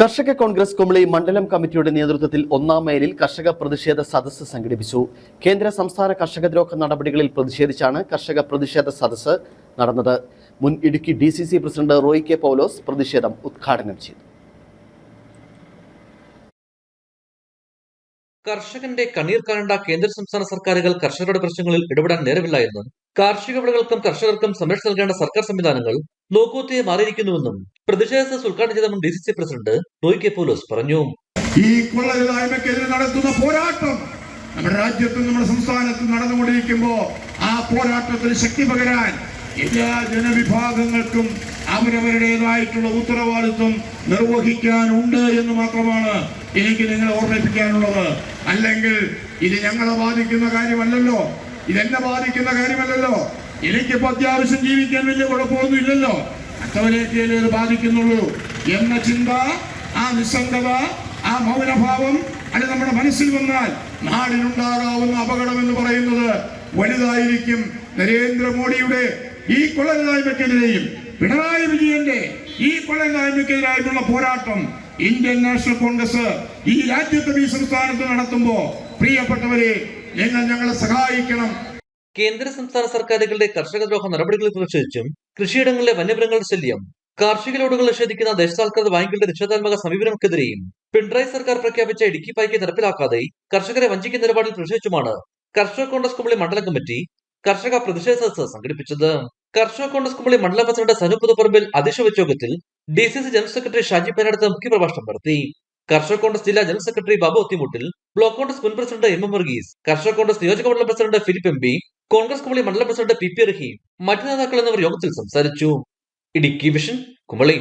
കർഷക കോൺഗ്രസ് കുമളി മണ്ഡലം കമ്മിറ്റിയുടെ നേതൃത്വത്തിൽ ഒന്നാം മൈലിൽ കർഷക പ്രതിഷേധ സദസ്സ് സംഘടിപ്പിച്ചു. കേന്ദ്ര സംസ്ഥാന കർഷകദ്രോഹ നടപടികളിൽ പ്രതിഷേധിച്ചാണ് കർഷക പ്രതിഷേധ സദസ്സ് നടന്നത്. മുൻ Idukki D C C president Roy K Paulose പ്രതിഷേധം ഉദ്ഘാടനം ചെയ്തു. കർഷകന്റെ കണ്ണീർ കാണേണ്ട കേന്ദ്ര സംസ്ഥാന സർക്കാരുകൾ കർഷകരുടെ പ്രശ്നങ്ങളിൽ ഇടപെടാൻ നേരമില്ല എന്നും കാർഷിക വിളകൾക്കും കർഷകർക്കും സംരക്ഷണം നൽകേണ്ട സർക്കാർ സംവിധാനങ്ങൾ നോക്കൂത്തിയെ മാറിയിരിക്കുന്നുവെന്നും പ്രതിഷേധ ഉദ്ഘാടനം ചെയ്ത D C C president Roy K Paulose പറഞ്ഞു. ഈ കൊള്ളയില്ലായ്മക്കെതിരെ നടത്തുന്ന പോരാട്ടം നമ്മുടെ രാജ്യത്തും നമ്മുടെ സംസ്ഥാനത്തും നടന്നുകൊണ്ടിരിക്കുമ്പോ ആ പോരാട്ടത്തിന് ശക്തി പകരാൻ എല്ലാ ജനവിഭാഗങ്ങൾക്കും അവരവരുടേതായിട്ടുള്ള ഉത്തരവാദിത്വം നിർവഹിക്കാനുണ്ട് എന്ന് മാത്രമാണ് എനിക്ക് നിങ്ങളെ ഓർമ്മിപ്പിക്കാനുള്ളത്. അല്ലെങ്കിൽ ഇത് ഞങ്ങളെ ബാധിക്കുന്ന കാര്യമല്ലല്ലോ. ഇതെന്നെ ബാധിക്കുന്ന കാര്യമല്ലല്ലോ. എനിക്കിപ്പോ അത്യാവശ്യം ജീവിക്കാൻ വലിയ കുഴപ്പമൊന്നും ഇല്ലല്ലോ ഇത് ബാധിക്കുന്നുള്ളൂ എന്ന ചിന്ത ആ നിസ്സംഗത ആ മൗനഭാവം അത് നമ്മുടെ മനസ്സിൽ വന്നാൽ നാടിനുണ്ടാകാവുന്ന അപകടം എന്ന് പറയുന്നത് വലുതായിരിക്കും. നരേന്ദ്രമോദിയുടെ ഈ കൊള്ളരുതായ്മയ്ക്കെതിരെയും പിണറായി വിജയന്റെ ഈ കൊള്ളരുതായ്മയ്ക്കെതിരായിട്ടുള്ള പോരാട്ടം ഇന്ത്യൻ നാഷണൽ കോൺഗ്രസ് ഈ രാജ്യത്തും ഈ സംസ്ഥാനത്ത് നടത്തുമ്പോ പ്രിയപ്പെട്ടവരെ നിങ്ങൾ ഞങ്ങളെ സഹായിക്കണം. കേന്ദ്ര സംസ്ഥാന സർക്കാരുകളുടെ കർഷകദ്രോഹ നടപടികളെ പ്രതിഷേധിച്ചും കൃഷിയിടങ്ങളിലെ വന്യമൃഗങ്ങളുടെ ശല്യം കാർഷിക ലോഡുകൾ നിഷേധിക്കുന്ന ദേശസാൽകൃത ബാങ്കുകളുടെ നിഷേധാത്മക സമീപനങ്ങൾക്കെതിരെയും പിണറായി സർക്കാർ പ്രഖ്യാപിച്ച ഇടുക്കി പായ്ക്ക് നടപ്പിലാക്കാതെ കർഷകരെ വഞ്ചിക്കുന്ന നിലപാടിൽ പ്രതിഷേധിച്ചുമാണ് കർഷക കോൺഗ്രസ് കുമ്പളി മണ്ഡലം കമ്മിറ്റി കർഷക പ്രതിഷേധ സദസ്സ് സംഘടിപ്പിച്ചത്. കർഷക കോൺഗ്രസ് കുമ്പളി മണ്ഡലം പ്രസിഡന്റ് സനു പുതുപ്പറമ്പിൽ അധ്യക്ഷ യോഗത്തിൽ D C C general secretary Shaji Penaduthu മുഖ്യപ്രഭാഷണം നടത്തി. കർഷക കോൺഗ്രസ് ജില്ലാ general secretary Babu Othimuttil block Congress മുൻ പ്രസിഡന്റ് എം എം വർഗീസ് കർഷക കോൺഗ്രസ് നിയോജക മണ്ഡലം president Philip M P Congress Kumily മണ്ഡലം പ്രസിഡന്റ് പി പി റഹീം മറ്റു നേതാക്കൾ എന്നിവർ യോഗത്തിൽ സംസാരിച്ചു. ഇടുക്കി വിഷൻ കുമളി.